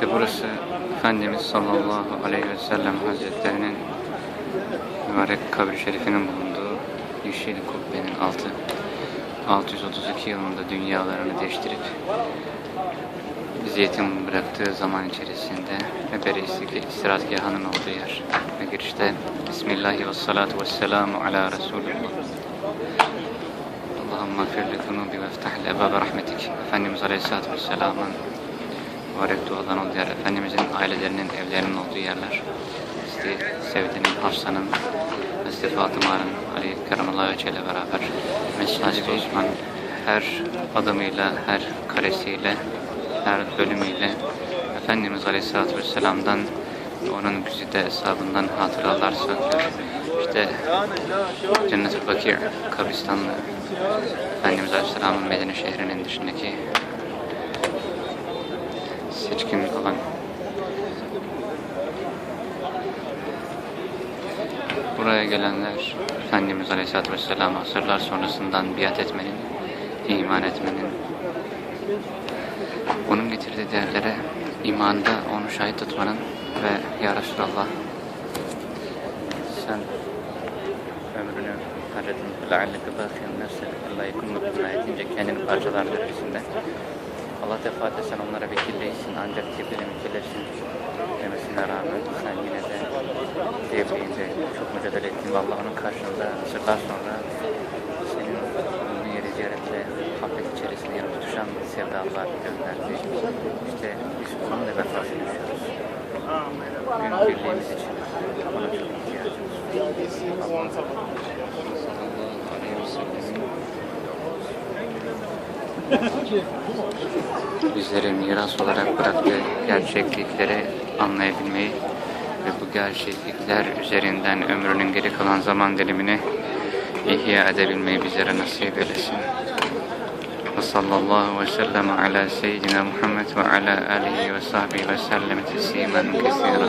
İşte burası Efendimiz sallallahu aleyhi ve sellem hazretlerinin mübarek kabri şerifinin bulunduğu yeşil kubbenin altı. 632 yılında dünyalarını değiştirip bizi yetim bıraktığı zaman içerisinde ve beri istirahatgahının olduğu yer. Ve girişte Bismillahi ve salatu ve selamu ala Resulullah. Allahümme firli zunubi ve iftahli ebabe rahmetik. Efendimiz Aleyhisselatü Vesselam'ın mübarek duadan olduğu yer. Efendimizin ailelerinin, evlerinin olduğu yerler. İşte Sevde'nin, Hafsa'nın, Hazreti Fatıma'nın, Ali Keramallahu Vece ile beraber Hazreti Osman her adımıyla, her karesiyle, her bölümüyle Efendimiz Aleyhisselatü Vesselam'dan ve onun güzide hesabından hatıralar saklıyor. İşte Cennet-ül Bakir kabristanlığı Efendimiz Aleyhisselam'ın Medine şehrinin dışındaki falan. Buraya gelenler Efendimiz Aleyhisselatü Vesselam'a asırlar sonrasından biat etmenin, iman etmenin, onun getirdiği değerlere imanda onu şahit tutmanın ve Ya Resulallah sen ömrünü harcadın. Lealleke bakıyan nefse Allah yakın mutluluğuna yetince kendini parçalar derecesinde Allah defaatle sen onlara vekil değilsin ancak Cibril'e vekillersin demesine rağmen sen yine de tebliğinde çok mücadele ettin ve onun karşında asırlar sonra senin bu yeri ziyaretle muhabbet içerisinde yanı tutuşan sevdalılar gönderdi. İşte biz onun da vefasını yaşıyoruz. Bugün birliğimiz için ona çok ihtiyacımız var. Allah sallallahu aleyhi ve sellem'in bizlere miras olarak bıraktığı gerçeklikleri anlayabilmeyi ve bu gerçeklikler üzerinden ömrünün geri kalan zaman dilimini ihya edebilmeyi bizlere nasip eylesin. Ve sallallahu ve sellem ala seyyidina Muhammed ve ala alihi ve sahbihi ve sellem teslimen kesira.